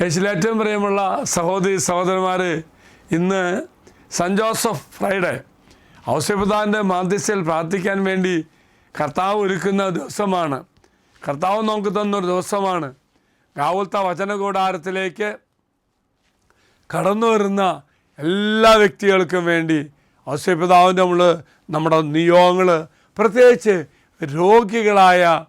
യേശുവിൽ ഏറ്റവും പ്രിയമുള്ള സഹോദരി സഹോദരന്മാർ ഇന്ന് സെന്റ് ജോസഫ് ഫ്രൈഡേ. ഔസ്യപിതാവിന്റെ മാധ്യസ്ഥയിൽ പ്രാർത്ഥിക്കാൻ വേണ്ടി കർത്താവ് ഒരുക്കുന്ന ദിവസമാണ്. കർത്താവ് നമുക്ക് തന്നൊരു ദിവസമാണ്. ഗാവുൽത്ത വചന കൂടാരത്തിലേക്ക് കടന്നു വരുന്ന എല്ലാ വ്യക്തികൾക്കും വേണ്ടി ഔസ്യപിതാവിന്റെ നമ്മൾ നമ്മുടെ നിയോഗങ്ങൾ പ്രത്യേകിച്ച് രോഗികളായ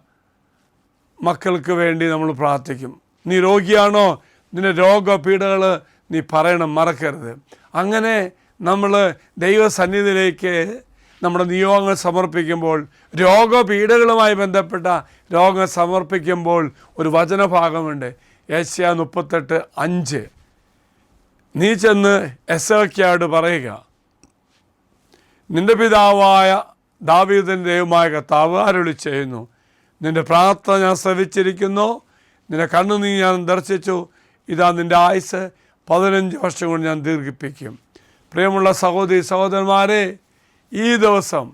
മക്കൾക്ക് വേണ്ടി നമ്മൾ പ്രാർത്ഥിക്കും. നീ രോഗിയാണോ? നിന്റെ രോഗപീഠകൾ നീ പറയണം മറക്കരുത്. അങ്ങനെ നമ്മൾ ദൈവസന്നിധിയിലേക്ക് നമ്മുടെ നിയോഗങ്ങൾ സമർപ്പിക്കുമ്പോൾ രോഗപീഠകളുമായി ബന്ധപ്പെട്ട രോഗം സമർപ്പിക്കുമ്പോൾ ഒരു വചനഭാഗമുണ്ട്. ഏഷ്യ മുപ്പത്തെട്ട് അഞ്ച്. നീ ചെന്ന് എസോക്കിയോട് പറയുക നിന്റെ പിതാവായ ദാവീദിന്റെ ദൈവമായ കർത്താവ് അരുളി ചെയ്യുന്നു? നിന്റെ പ്രാർത്ഥന ഞാൻ ശ്രവിച്ചിരിക്കുന്നു. നിന്റെ കണ്ണു നീ ഞാൻ ദർശിച്ചു. ഇതാ നിന്റെ ആയുസ് പതിനഞ്ച് വർഷം കൊണ്ട് ഞാൻ ദീർഘിപ്പിക്കും. പ്രിയമുള്ള സഹോദരി സഹോദരന്മാരെ ഈ ദിവസം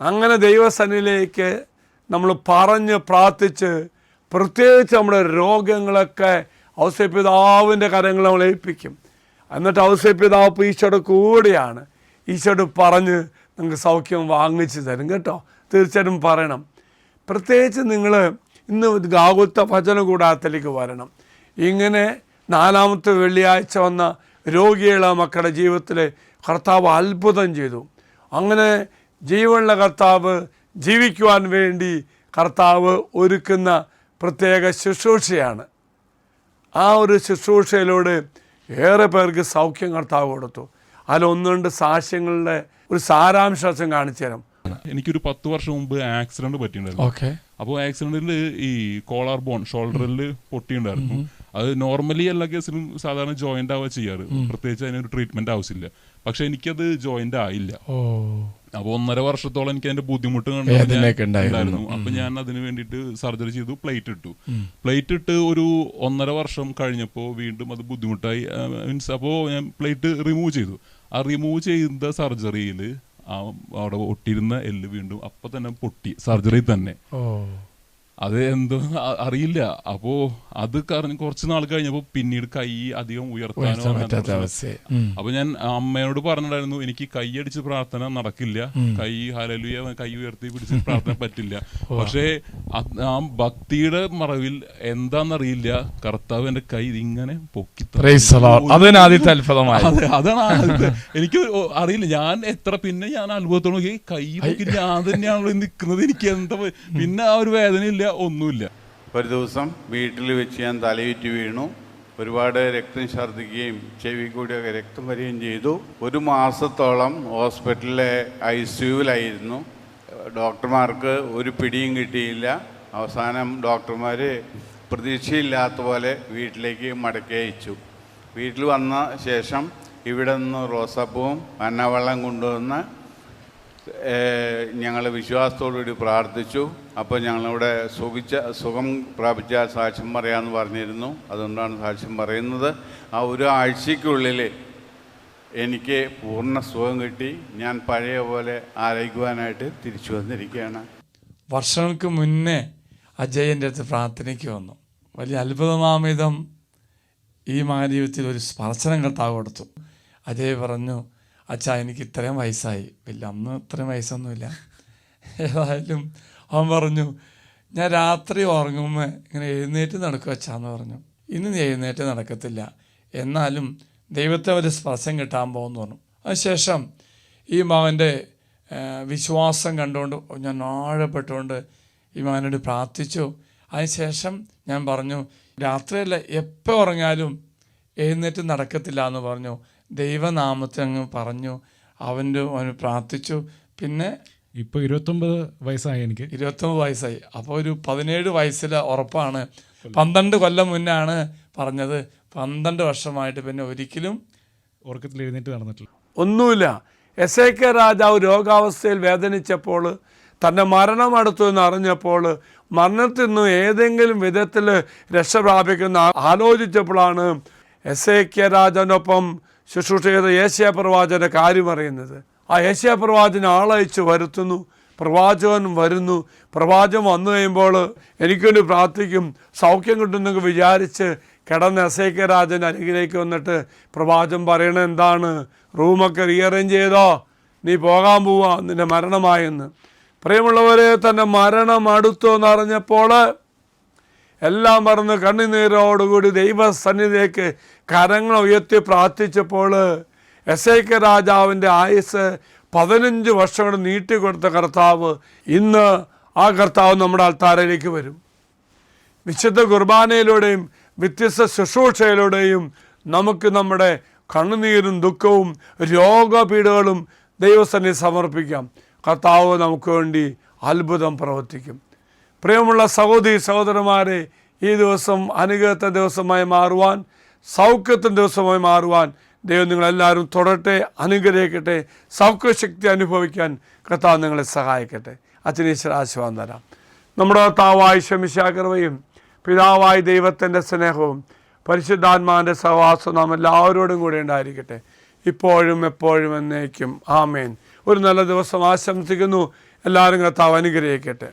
അങ്ങനെ ദൈവസനിലേക്ക് നമ്മൾ പറഞ്ഞ് പ്രാർത്ഥിച്ച് പ്രത്യേകിച്ച് നമ്മുടെ രോഗങ്ങളൊക്കെ ഔസപിതാവിന്റെ കരങ്ങൾ നമ്മൾ ഏൽപ്പിക്കും. എന്നിട്ട് ഔസപിതാവ് ഈശോയുടെ കൂടെയാണ്. ഈശോട് പറഞ്ഞ് നിങ്ങൾക്ക് സൗഖ്യം വാങ്ങിച്ചു തരും കേട്ടോ. തീർച്ചയായിട്ടും പറയണം. പ്രത്യേകിച്ച് നിങ്ങൾ ഇന്ന് ഗാകുത്ത ഭജന കൂടാത്തിലേക്ക് വരണം. ഇങ്ങനെ നാലാമത്തെ വെള്ളിയാഴ്ച വന്ന രോഗികളെ മക്കളുടെ ജീവിതത്തിൽ കർത്താവ് അത്ഭുതം ചെയ്തു. അങ്ങനെ ജീവനുള്ള കർത്താവ് ജീവിക്കുവാൻ വേണ്ടി കർത്താവ് ഒരുക്കുന്ന പ്രത്യേക ശുശ്രൂഷയാണ്. ആ ഒരു ശുശ്രൂഷയിലൂടെ ഏറെ പേർക്ക് സൗഖ്യം കർത്താവ് കൊടുത്തു. അതിൽ ഒന്ന് രണ്ട് സാക്ഷ്യങ്ങളുടെ ഒരു സാരാംശം കാണിച്ചു തരാം. എനിക്കൊരു പത്ത് വർഷം മുമ്പ് ആക്സിഡന്റ് പറ്റിയിട്ടുണ്ടായിരുന്നു. അപ്പോൾ ആക്സിഡന്റിൽ ഈ കോളാർ ബോൺ ഷോൾഡറിൽ പൊട്ടിയിട്ടുണ്ടായിരുന്നു. അത് നോർമലി എല്ലാ കേസിലും സാധാരണ ജോയിന്റ് ആവുക ചെയ്യാറ്. പ്രത്യേകിച്ച് അതിനൊരു ട്രീറ്റ്മെന്റ് ആവശ്യമില്ല. പക്ഷെ എനിക്കത് ജോയിന്റ് ആയില്ല. അപ്പൊ ഒന്നര വർഷത്തോളം എനിക്ക് അതിന്റെ ബുദ്ധിമുട്ട് കണ്ടായിരുന്നു ഉണ്ടായിരുന്നു. അപ്പൊ ഞാൻ അതിന് വേണ്ടിട്ട് സർജറി ചെയ്തു പ്ലേറ്റ് ഇട്ടു. പ്ലേറ്റ് ഇട്ട് ഒരു ഒന്നര വർഷം കഴിഞ്ഞപ്പോൾ വീണ്ടും അത് ബുദ്ധിമുട്ടായി. മീൻസ് അപ്പോൾ ഞാൻ പ്ലേറ്റ് റിമൂവ് ചെയ്തു. ആ റിമൂവ് ചെയ്ത സർജറിയിൽ ആ അവിടെ ഒട്ടിരുന്ന എല്ല് വീണ്ടും അപ്പൊ തന്നെ പൊട്ടി. സർജറി തന്നെ. അത് എന്തോ അറിയില്ല. അപ്പോ അത് കാരണം കുറച്ച് നാൾ കഴിഞ്ഞപ്പോ പിന്നീട് കൈ അധികം ഉയർത്താനോ. അപ്പൊ ഞാൻ അമ്മയോട് പറഞ്ഞിട്ടായിരുന്നു എനിക്ക് കൈ അടിച്ച് പ്രാർത്ഥന നടക്കില്ല. കൈ ഹലലുയ കൈ ഉയർത്തി പിടിച്ച് പ്രാർത്ഥന പറ്റില്ല. പക്ഷേ ആ ഭക്തിയുടെ മറവിൽ എന്താന്നറിയില്ല കർത്താവ് എന്റെ കൈ ഇങ്ങനെ പൊക്കി ആദ്യത്തെ അത്ഭുതമായി. അതാണ് ആ എനിക്ക് അറിയില്ല. ഞാൻ എത്ര പിന്നെ ഞാൻ അത്ഭുതത്തോട് കൈ പൊക്കി ഞാൻ തന്നെയാണല്ലോ നിൽക്കുന്നത്. എനിക്ക് എന്താ പിന്നെ ആ ഒരു ഒന്നുമില്ല. ഒരു ദിവസം വീട്ടിൽ വെച്ച് ഞാൻ തലയുറ്റി വീണു. ഒരുപാട് രക്തം ഛർദ്ദിക്കുകയും ചെവി കൂടിയൊക്കെ രക്തം വരികയും ചെയ്തു. ഒരു മാസത്തോളം ഹോസ്പിറ്റലിലെ ഐ സിയുവിലായിരുന്നു ഡോക്ടർമാർക്ക് ഒരു പിടിയും കിട്ടിയില്ല. അവസാനം ഡോക്ടർമാർ പ്രതീക്ഷയില്ലാത്ത പോലെ വീട്ടിലേക്ക് മടക്കി അയച്ചു. വീട്ടിൽ വന്ന ശേഷം ഇവിടെ നിന്ന് റോസാപ്പൂവും അന്നവെള്ളം കൊണ്ടുവന്ന് ഞങ്ങൾ വിശ്വാസത്തോടുകൂടി പ്രാർത്ഥിച്ചു. അപ്പോൾ ഞങ്ങളിവിടെ സുഖിച്ച സുഖം പ്രാപിച്ച സാക്ഷ്യം പറയാമെന്ന് പറഞ്ഞിരുന്നു. അതുകൊണ്ടാണ് സാക്ഷ്യം പറയുന്നത്. ആ ഒരു ആഴ്ചയ്ക്കുള്ളിൽ എനിക്ക് പൂർണ സുഖം കിട്ടി. ഞാൻ പഴയ പോലെ ആരോഗ്യവാനായിട്ട് തിരിച്ചു വന്നിരിക്കുകയാണ്. വർഷങ്ങൾക്ക് മുന്നേ അജയന്റെ അടുത്ത് പ്രാർത്ഥനയ്ക്ക് വന്നു. വലിയ അത്ഭുതമാമിതം ഈ മഹാജീവിതത്തിൽ ഒരു സ്പർശനം കർത്താവ് കൊടുത്തു. അജയ് പറഞ്ഞു അച്ഛാ എനിക്ക് ഇത്രയും വയസ്സായി. വലിയ അന്ന് ഇത്രയും വയസ്സൊന്നുമില്ല. ഏതായാലും അവൻ പറഞ്ഞു ഞാൻ രാത്രി ഉറങ്ങുമ്പോൾ ഇങ്ങനെ എഴുന്നേറ്റ് നടക്കും അച്ഛാന്ന് പറഞ്ഞു. ഇന്ന് നീ എഴുന്നേറ്റ് നടക്കത്തില്ല. എന്നാലും ദൈവത്തെ ഒരു സ്പർശം കിട്ടാൻ പോകുമെന്ന് പറഞ്ഞു. അതിനുശേഷം ഈ മകന്റെ വിശ്വാസം കണ്ടുകൊണ്ട് ഞാൻ ആഴപ്പെട്ടുകൊണ്ട് ഈ മകനോട് പ്രാർത്ഥിച്ചു. അതിനുശേഷം ഞാൻ പറഞ്ഞു രാത്രിയല്ല എപ്പോൾ ഉറങ്ങിയാലും എഴുന്നേറ്റ് നടക്കത്തില്ല എന്ന് പറഞ്ഞു. ദൈവനാമത്തെ അങ്ങ് പറഞ്ഞു അവന്റെ അവന് പ്രാർത്ഥിച്ചു. പിന്നെ ഇപ്പോൾ ഇരുപത്തൊമ്പത് വയസ്സായി എനിക്ക്. ഇരുപത്തൊമ്പത് വയസ്സായി. അപ്പോൾ ഒരു പതിനേഴ് വയസ്സിൽ ഉറപ്പാണ്. പന്ത്രണ്ട് കൊല്ലം മുന്നാണ് പറഞ്ഞത്. പന്ത്രണ്ട് വർഷമായിട്ട് പിന്നെ ഒരിക്കലും ഉറക്കത്തിൽ എഴുന്നേറ്റ് നടന്നിട്ടില്ല. ഒന്നുമില്ല. എസ് എ കെ രാജാവ് രോഗാവസ്ഥയിൽ വേദനിച്ചപ്പോൾ തന്റെ മരണം അടുത്തു എന്ന് അറിഞ്ഞപ്പോൾ മരണത്തിൽ നിന്ന് ഏതെങ്കിലും വിധത്തിൽ രക്ഷ പ്രാപിക്കുന്ന ആലോചിച്ചപ്പോഴാണ് എസ് എ കെ രാജാവിനൊപ്പം ശുശ്രൂഷ ചെയ്ത ഏഷ്യ പ്രവാചകന്റെ കാര്യം അറിയുന്നത്. ആ ഏഷ്യ പ്രവാചകൻ ആളയച്ച് വരുത്തുന്നു. പ്രവാചകൻ വരുന്നു. പ്രവാചകൻ വന്നു കഴിയുമ്പോൾ എനിക്കൊരു പ്രാർത്ഥിക്കും സൗഖ്യം കിട്ടുന്നൊക്കെ വിചാരിച്ച് കിടന്ന് എസ് ഐ കെ രാജൻ അരികിലേക്ക് വന്നിട്ട് പ്രവാചകൻ പറയണ എന്താണ്? റൂമൊക്കെ റീഅറേഞ്ച് ചെയ്തോ? നീ പോകാൻ പോവാ നിന്റെ മരണമായെന്ന്. പ്രിയമുള്ളവരെ തന്റെ മരണം അടുത്തു എന്നറിഞ്ഞപ്പോൾ എല്ലാം മറന്ന് കണ്ണുനീരോടുകൂടി ദൈവസന്നിധിയിലേക്ക് കരങ്ങൾ ഉയർത്തി പ്രാർത്ഥിച്ചപ്പോൾ എസ് ഐ കെ രാജാവിന്റെ ആയുസ് പതിനഞ്ച് വർഷം കൊണ്ട് നീട്ടിക്കൊടുത്ത കർത്താവ് ഇന്ന് ആ കർത്താവ് നമ്മുടെ ആൾത്താരയിലേക്ക് വരും. വിശുദ്ധ കുർബാനയിലൂടെയും വ്യത്യസ്ത ശുശ്രൂഷയിലൂടെയും നമുക്ക് നമ്മുടെ കണ്ണുനീരും ദുഃഖവും രോഗപീഠകളും ദൈവസന്നെ സമർപ്പിക്കാം. കർത്താവ് നമുക്ക് വേണ്ടി അത്ഭുതം പ്രവർത്തിക്കും. പ്രിയമുള്ള സഹോദരി സഹോദരന്മാരെ ഈ ദിവസം അനുഗ്രഹത്തെ ദിവസമായി മാറുവാൻ സൗഖ്യത്തിന്റെ ദിവസമായി മാറുവാൻ ദൈവം നിങ്ങളെല്ലാവരും തുടരട്ടെ അനുഗ്രഹിക്കട്ടെ സൗഖ്യശക്തി അനുഭവിക്കാൻ കർത്താവ് നിങ്ങളെ സഹായിക്കട്ടെ. അച്ഛനീശ്വര ആശീർവാദം തരാം. നമ്മുടെ താവായി ശമിശാകർവയും പിതാവായ ദൈവത്തിന്റെ സ്നേഹവും പരിശുദ്ധാത്മാവിന്റെ സഹവാസവും നാം എല്ലാവരോടും കൂടെ ഉണ്ടായിരിക്കട്ടെ. ഇപ്പോഴും എപ്പോഴും എന്നേക്കും. ആമേൻ. ഒരു നല്ല ദിവസം ആശംസിക്കുന്നു. എല്ലാവരും കർത്താവ് അനുഗ്രഹിക്കട്ടെ.